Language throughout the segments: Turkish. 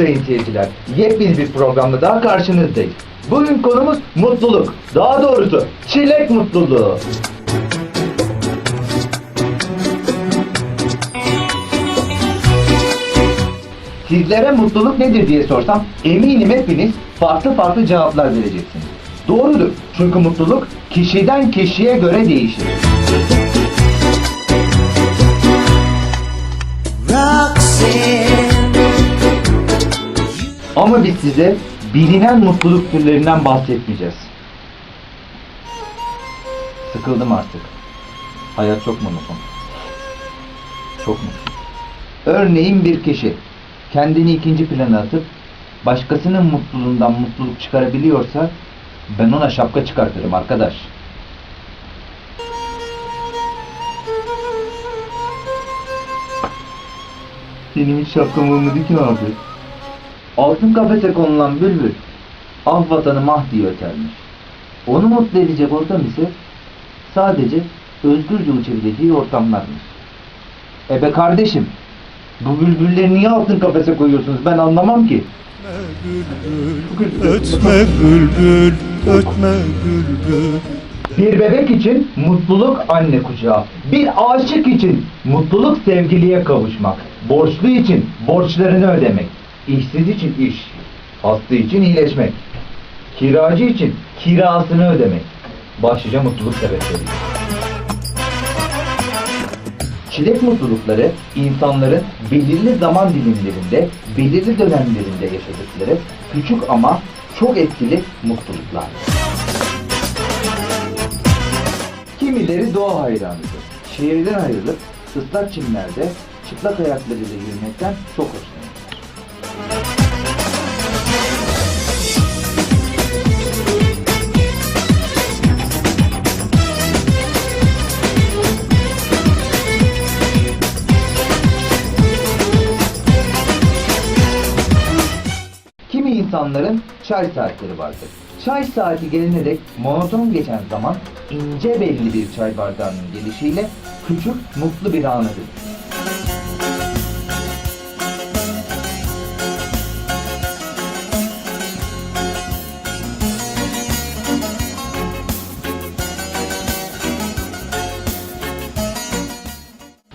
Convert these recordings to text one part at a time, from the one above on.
sayın seyirciler. Yepyeni bir programda daha karşınızdayız. Bugün konumuz mutluluk. Daha doğrusu çilek mutluluğu. Sizlere mutluluk nedir diye sorsam eminim hepiniz farklı farklı cevaplar vereceksiniz. Doğrudur. Çünkü mutluluk kişiden kişiye göre değişir. Ama biz size bilinen mutluluk türlerinden bahsetmeyeceğiz. Sıkıldım artık. Hayat çok monoton. Çok mutsuz. Örneğin bir kişi kendini ikinci plana atıp başkasının mutluluğundan mutluluk çıkarabiliyorsa ben ona şapka çıkartırım arkadaş. Benim hiç şapkam olmadı ki abi. Altın kafese konulan bülbül ah vatanı mah diye ötermiş. Onu mutlu edecek ortam ise sadece özgürce uçabileceği ortamlarmış. E be kardeşim bu bülbülleri niye altın kafese koyuyorsunuz ben anlamam ki. Ötme bülbül, ötme bülbül. Bir bebek için mutluluk anne kucağı. Bir aşık için mutluluk sevgiliye kavuşmak. Borçlu için borçlarını ödemek. İşsiz için iş. Hasta için iyileşmek. Kiracı için kirasını ödemek. Başlıca mutluluk sebepleri. Çilek mutlulukları insanların belirli zaman dilimlerinde, belirli dönemlerinde yaşadıkları küçük ama çok etkili mutluluklar. Kimileri doğa hayranıdır. Şehirden ayrılıp ıslak çimlerde çıplak ayaklarıyla yürümekten çok hoşlanırlar. İnsanların çay saatleri vardır. Çay saati gelene dek monoton geçen zaman ince belli bir çay bardağının gelişiyle küçük mutlu bir ana dönüşür.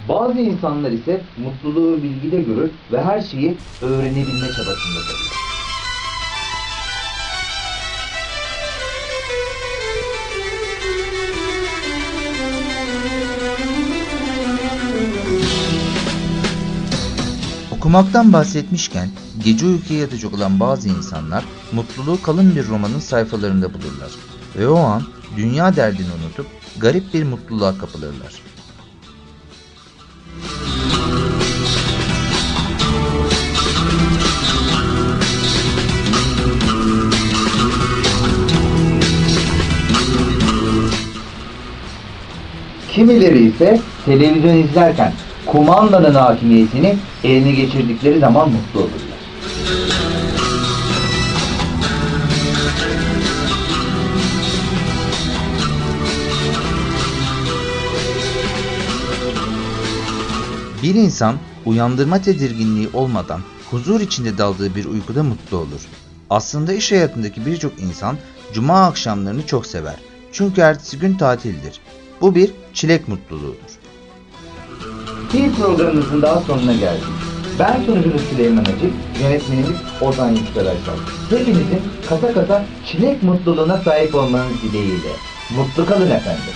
Bazı insanlar ise mutluluğu bilgide görür ve her şeyi öğrenebilme çabasındadır. Okumaktan bahsetmişken gece uykuya yatacak olan bazı insanlar mutluluğu kalın bir romanın sayfalarında bulurlar ve o an dünya derdini unutup garip bir mutluluğa kapılırlar. Kimileri ise televizyon izlerken kumandanın hakimiyetini eline geçirdikleri zaman mutlu olurlar. Bir insan uyandırma tedirginliği olmadan huzur içinde daldığı bir uykuda mutlu olur. Aslında iş hayatındaki birçok insan cuma akşamlarını çok sever. Çünkü ertesi gün tatildir. Bu bir çilek mutluluğudur. Bir programımızın daha sonuna geldik. Ben sunucunuz Süleyman Acı, yönetmenimiz Ozan Yüksel Aysal. Hepinizin kasa kasa çilek mutluluğuna sahip olmanız dileğiyle. Mutlu kalın efendim.